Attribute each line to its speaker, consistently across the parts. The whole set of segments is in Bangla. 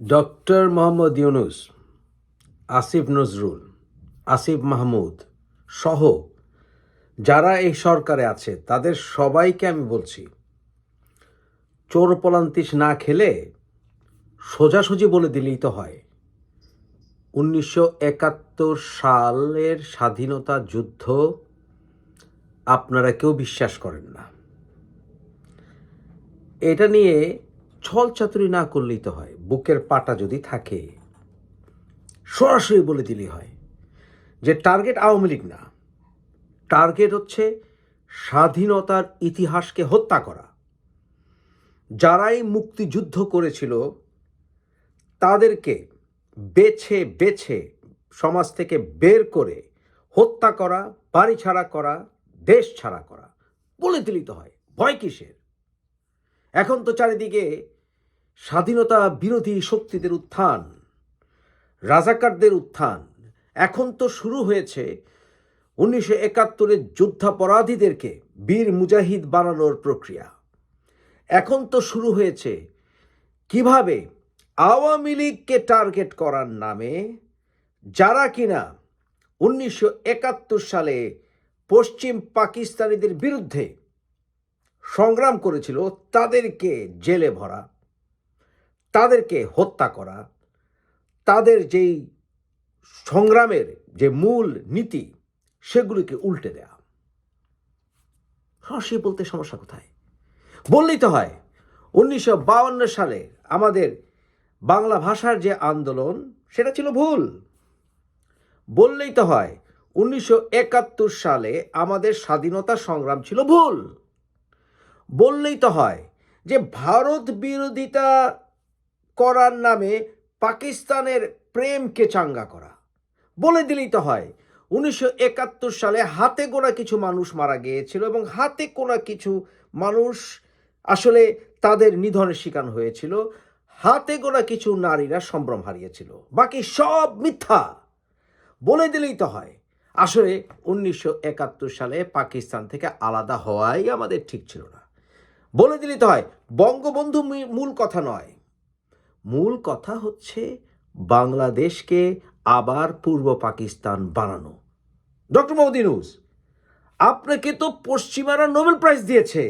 Speaker 1: ডক্টর মোহাম্মদ ইউনুস, আসিফ নজরুল, আসিফ মাহমুদ সহ যারা এই সরকারে আছে, তাদের সবাইকে আমি বলছি, চোর পলান্তিস না খেলে সোজাসুজি বলে দিলেই তো হয়। উনিশশো একাত্তর সালের স্বাধীনতা যুদ্ধ আপনারা কেউ বিশ্বাস করেন না। এটা নিয়ে ছল চাতুরি না করলেই তো হয়, বুকের পাটা যদি থাকে। সরাসরি বলে দিলেই হয় যে টার্গেট আওয়ামী লীগ না। টার্গেট হচ্ছে স্বাধীনতার ইতিহাসকে হত্যা করা। যারাই মুক্তিযুদ্ধ করেছিল, তাদেরকে বেছে বেছে সমাজ থেকে বের করে হত্যা করা, বাড়ি ছাড়া করা, দেশ ছাড়া করা, বলে দিলিত হয়। ভয় কিসের? এখন তো চারিদিকে স্বাধীনতা বিরোধী শক্তিদের উত্থান, রাজাকারদের উত্থান। এখন তো শুরু হয়েছে উনিশশো একাত্তরের যুদ্ধাপরাধীদেরকে বীর মুজাহিদ বানানোর প্রক্রিয়া। এখন তো শুরু হয়েছে কীভাবে আওয়ামী লীগকে টার্গেট করার নামে যারা কিনা উনিশশো একাত্তর সালে পশ্চিম পাকিস্তানিদের বিরুদ্ধে সংগ্রাম করেছিল, তাদেরকে জেলে ভরা। তাদেরকে হত্যা করা, তাদের যেই সংগ্রামের যে মূল নীতি, সেগুলিকে উল্টে দেয়া। সরাসরি বলতে সমস্যা কোথায়? বললেই তো হয়, উনিশশো সালে আমাদের বাংলা ভাষার যে আন্দোলন, সেটা ছিল ভুল। বললেই তো হয়, উনিশশো একাত্তর সালে আমাদের স্বাধীনতা সংগ্রাম ছিল ভুল। বললেই তো হয় যে ভারত বিরোধিতা করার নামে পাকিস্তানের প্রেমকে চাঙ্গা করা। বলে দিলেই তো হয়, উনিশশো একাত্তর সালে হাতে গোনা কিছু মানুষ মারা গিয়েছিল এবং হাতে গোনা কিছু মানুষ আসলে তাদের নিধনের শিকার হয়েছিল। হাতে গোনা কিছু নারীরা সম্ভ্রম হারিয়েছিল। বাকি সব মিথ্যা। বলে দিলেই তো হয়, আসলে উনিশশো একাত্তর সালে পাকিস্তান থেকে আলাদা হওয়াই আমাদের ঠিক ছিল না। বলে দিলেই তো হয়, বঙ্গবন্ধু মূল কথা নয় মূল কথা হচ্ছে বাংলাদেশকে আবার পূর্ব পাকিস্তান বানানো। ডক্টর মোহাম্মদ ইউনুস, আপনাকে তো পশ্চিমারা নোবেল প্রাইজ দিয়েছে।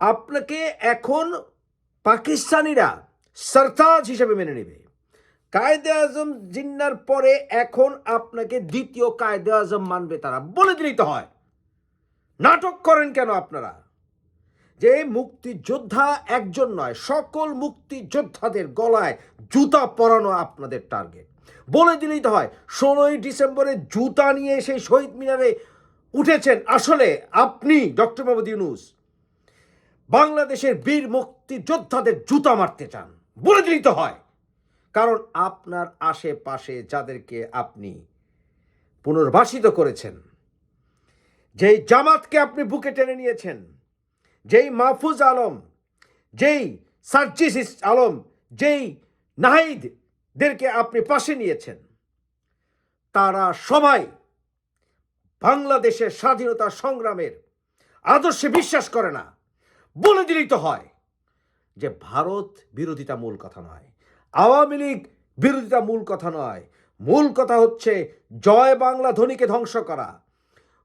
Speaker 1: আপনাকে এখন পাকিস্তানিরা সরতাজ হিসেবে মেনে নেবে। কায়দে আজম জিন্নার পরে এখন আপনাকে দ্বিতীয় কায়দে আজম মানবে তারা। বলে দিলেই তো হয়। নাটক করেন কেন আপনারা? যে মুক্তিযোদ্ধা একজন নয়, সকল মুক্তিযোদ্ধাদের গলায় জুতা পরানো আপনাদের টার্গেট। বলে দিলেই তো হয়, ষোলোই ডিসেম্বরে জুতা নিয়ে সেই শহীদ মিনারে উঠেছেন আসলে আপনি, ডক্টর মোহাম্মদ ইউনুস। বাংলাদেশের বীর মুক্তিযোদ্ধাদের জুতা মারতে চান, বলে দিলেই তো হয়। কারণ আপনার আশেপাশে যাদেরকে আপনি পুনর্বাসিত করেছেন, যেই জামাতকে আপনি বুকে টেনে নিয়েছেন যেই মাহফুজ আলম, যেই সার্জিস আলম, যেই নাহিদদেরকে আপনি পাশে নিয়েছেন, তারা সবাই বাংলাদেশের স্বাধীনতা সংগ্রামের আদর্শে বিশ্বাস করে না। বলে দিলেই তো হয় যে ভারত বিরোধিতা মূল কথা নয়, আওয়ামী লীগ বিরোধিতা মূল কথা নয়। মূল কথা হচ্ছে জয় বাংলা ধ্বনিকে ধ্বংস করা।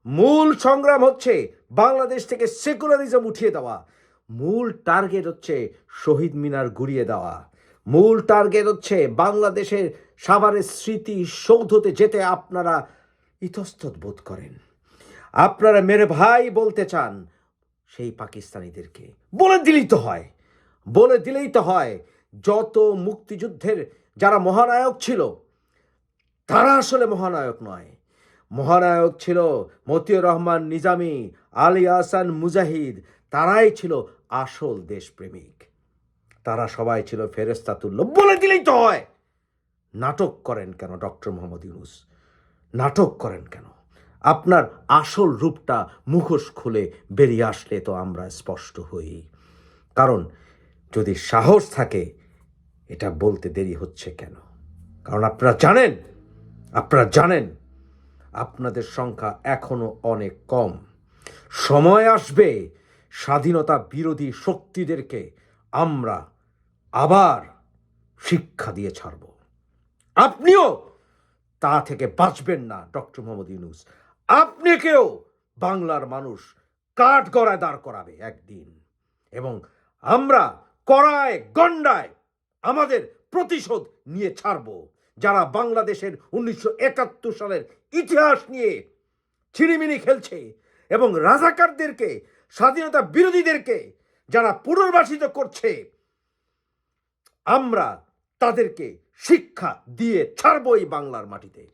Speaker 1: মূল সংগ্রাম হচ্ছে বাংলাদেশ থেকে সেকুলারিজম উঠিয়ে দেওয়া। মূল টার্গেট হচ্ছে শহীদ মিনার গুড়িয়ে দেওয়া। মূল টার্গেট হচ্ছে বাংলাদেশের সাভারের স্মৃতি সৌধতে যেতে আপনারা ইতস্তত বোধ করেন। আপনারা মেরে ভাই বলতে চান সেই পাকিস্তানিদেরকে। বলে দিলেই তো হয়। বলে দিলেই তো হয়, যত মুক্তিযুদ্ধের যারা মহানায়ক ছিল, তারা আসলে মহানায়ক নয়। মহানায়ক ছিল মতিউর রহমান নিজামি, আলী আহসান মুজাহিদ, তারাই ছিল আসল দেশপ্রেমিক। তারা সবাই ছিল ফেরেস্তা তুল্য। বলে দিলেই তো হয়। নাটক করেন কেন ডক্টর মোহাম্মদ ইউনুস? নাটক করেন কেন? আপনার আসল রূপটা মুখোশ খুলে বেরিয়ে আসলে তো আমরা স্পষ্ট হই। কারণ যদি সাহস থাকে, এটা বলতে দেরি হচ্ছে কেন? কারণ আপনারা জানেন আপনারা জানেন আপনাদের সংখ্যা এখনও অনেক কম। সময় আসবে, স্বাধীনতা বিরোধী শক্তিদেরকে আমরা আবার শিক্ষা দিয়ে ছাড়ব। আপনিও তা থেকে বাঁচবেন না, ডক্টর মোহাম্মদ ইউনুস। আপনাকেও বাংলার মানুষ কাঠ গড়ায় দাঁড় করাবে একদিন। এবং আমরা করায় গন্ডায় আমাদের প্রতিশোধ নিয়ে ছাড়ব। যারা বাংলাদেশের উনিশশো একাত্তর সালের ইতিহাস নিয়ে ছিনিমিনি খেলছে এবং রাজাকারদেরকে, স্বাধীনতা বিরোধীদেরকে যারা পুনর্বাসিত করছে, আমরা তাদেরকে শিক্ষা দিয়ে ছাড়বই বাংলার মাটিতে।